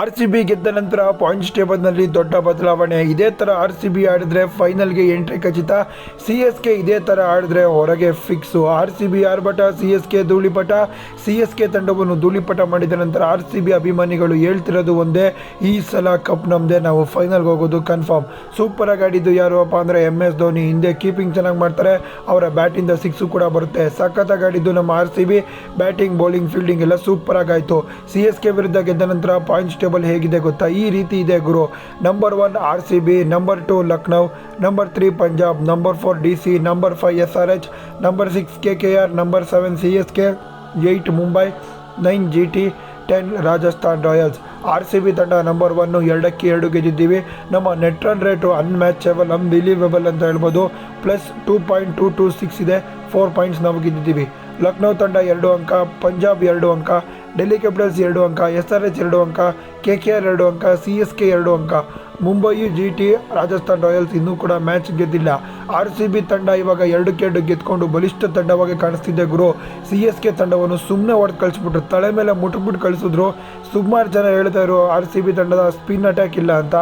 R C B ಗೆದ್ದ ನಂತರ points ಟೇಬಲ್ನಲ್ಲಿ ದೊಡ್ಡ ಬದಲಾವಣೆ. ಇದೇ ಥರ ಆರ್ ಸಿ ಬಿ ಆಡಿದ್ರೆ ಫೈನಲ್ಗೆ ಎಂಟ್ರಿ ಖಚಿತ. ಸಿ ಎಸ್ ಕೆ ಇದೇ ಥರ ಆಡಿದ್ರೆ ಹೊರಗೆ ಫಿಕ್ಸು ಆರ್ ಸಿ ಬಿ ಆರ್ಭಟ, ಸಿ ಎಸ್ ಕೆ ಧೂಳಿಪಟ. ಸಿ ಎಸ್ ಕೆ ತಂಡವನ್ನು ಧೂಳಿಪಟ ಮಾಡಿದ ನಂತರ ಆರ್ ಸಿ ಬಿ ಅಭಿಮಾನಿಗಳು ಹೇಳ್ತಿರೋದು ಒಂದೇ, ಈ ಸಲ ಕಪ್ ನಮ್ಮದೇ ನಾವು ಫೈನಲ್ಗೆ ಹೋಗೋದು ಕನ್ಫರ್ಮ್ ಸೂಪರಾಗಿ ಆಡಿದ್ದು ಯಾರಪ್ಪ ಅಂದರೆ ಎಂ ಎಸ್ ಧೋನಿ. ಹಿಂದೆ ಕೀಪಿಂಗ್ ಚೆನ್ನಾಗಿ ಮಾಡ್ತಾರೆ, ಅವರ ಬ್ಯಾಟಿಂದ ಸಿಕ್ಸು ಕೂಡ ಬರುತ್ತೆ. ಸಖತ್ತಾಗಿ ಆಡಿದ್ದು ನಮ್ಮ R C B. Batting bowling fielding ಎಲ್ಲ ಸೂಪರಾಗಿ ಆಯಿತು. ಸಿ ಎಸ್ ಕೆ ವಿರುದ್ಧ ಗೆದ್ದ ನಂತರ ಪಾಯಿಂಟ್ಸ್ ಟೇಬಲ್ ಹೇಗಿದೆ ಗೊತ್ತಾ? ಈ ರೀತಿ ಇದೆ ಗುರು. Number one R C B number two Lucknow number three Punjab number four D C number five S R H number six K K R number seven C S K eight Mumbai nine G T ten Rajasthan Royals R C B ತಂಡ number one ಎರಡಕ್ಕೆ ಎರಡು ಗೆದ್ದಿದ್ದೀವಿ. ನಮ್ಮ net run rate unmatchable unbelievable ಅಂತ ಹೇಳ್ಬೋದು. Plus two point two two six ಇದೆ. Four points ನಾವು ಗೆದ್ದಿದ್ದೀವಿ. ಲಕ್ನೌ ತಂಡ ಎರಡು ಅಂಕ ಪಂಜಾಬ್ ಎರಡು ಅಂಕ ಡೆಲ್ಲಿ ಕ್ಯಾಪಿಟಲ್ಸ್ ಎರಡು ಅಂಕ, ಎಸ್ ಆರ್ ಎಚ್ ಎರಡು ಅಂಕ, ಕೆ ಕೆ ಆರ್ ಎರಡು ಅಂಕ, ಸಿ ಎಸ್ ಕೆ ಎರಡು ಅಂಕ. Mumbai G T, Rajasthan Royals ಇನ್ನೂ ಕೂಡ ಮ್ಯಾಚ್ ಗೆದ್ದಿಲ್ಲ. ಆರ್ ಸಿ ಬಿ ತಂಡ ಇವಾಗ ಎರಡಕ್ಕೆ ಎರಡು ಗೆದ್ಕೊಂಡು ಬಲಿಷ್ಠ ತಂಡವಾಗಿ ಕಾಣಿಸ್ತಿದೆ ಗುರು. ಸಿ ಎಸ್ ಕೆ ತಂಡವನ್ನು ಸುಮ್ಮನೆ ಹೊಡೆದು ಕಳಿಸ್ಬಿಟ್ರು. ತಲೆ ಮೇಲೆ ಮುಟ್ಬಿಟ್ಟು ಕಳಿಸಿದ್ರು. ಸುಮಾರು ಜನ ಹೇಳ್ತಾ ಇದ್ರು, ಆರ್ ಸಿ ಬಿ ತಂಡದ ಸ್ಪಿನ್ ಅಟ್ಯಾಕ್ ಇಲ್ಲ ಅಂತ.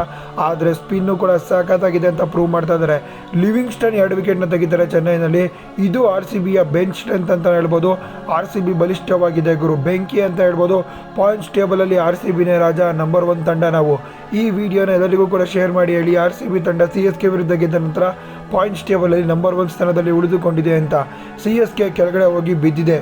ಆದರೆ ಸ್ಪಿನ್ನು ಕೂಡ ಸಖತ್ತಾಗಿದೆ ಅಂತ ಪ್ರೂವ್ ಮಾಡ್ತಾ ಇದ್ದಾರೆ ಲಿವಿಂಗ್ಸ್ಟನ್ ಎರಡು ವಿಕೆಟ್ನ ತೆಗಿತಾರೆ ಚೆನ್ನೈನಲ್ಲಿ. ಇದು ಆರ್ ಸಿ ಬಿಯ ಬೆಂಚ್ ಸ್ಟ್ರೆಂತ್ ಅಂತ ಹೇಳ್ಬೋದು. ಆರ್ ಸಿ ಬಿ ಬಲಿಷ್ಠವಾಗಿದೆ ಗುರು. ಬೆಂಕಿ ಅಂತ ಹೇಳ್ಬೋದು. ಪಾಯಿಂಟ್ಸ್ ಟೇಬಲಲ್ಲಿ ಆರ್ ಸಿ ಬಿನೇ ರಾಜ, ನಂಬರ್ ಒನ್ ತಂಡ ನಾವು. ಈ ವಿಡಿಯೋನ ಎಲ್ಲರಿಗೂ ಕೂಡ ಶೇರ್ ಮಾಡಿ ಹೇಳಿ. ಆರ್ ಸಿ ಬಿ ತಂಡ ಸಿ ಎಸ್ ಕೆ ವಿರುದ್ಧ ಗೆದ್ದ ನಂತರ ಪಾಯಿಂಟ್ಸ್ ಟೇಬಲಲ್ಲಿ ನಂಬರ್ ಒನ್ ಸ್ಥಾನದಲ್ಲಿ ಉಳಿದುಕೊಂಡಿದೆ ಅಂತ ಸಿ ಎಸ್ ಕೆ ಕೆಳಗಡೆ ಹೋಗಿ ಬಿದ್ದಿದೆ.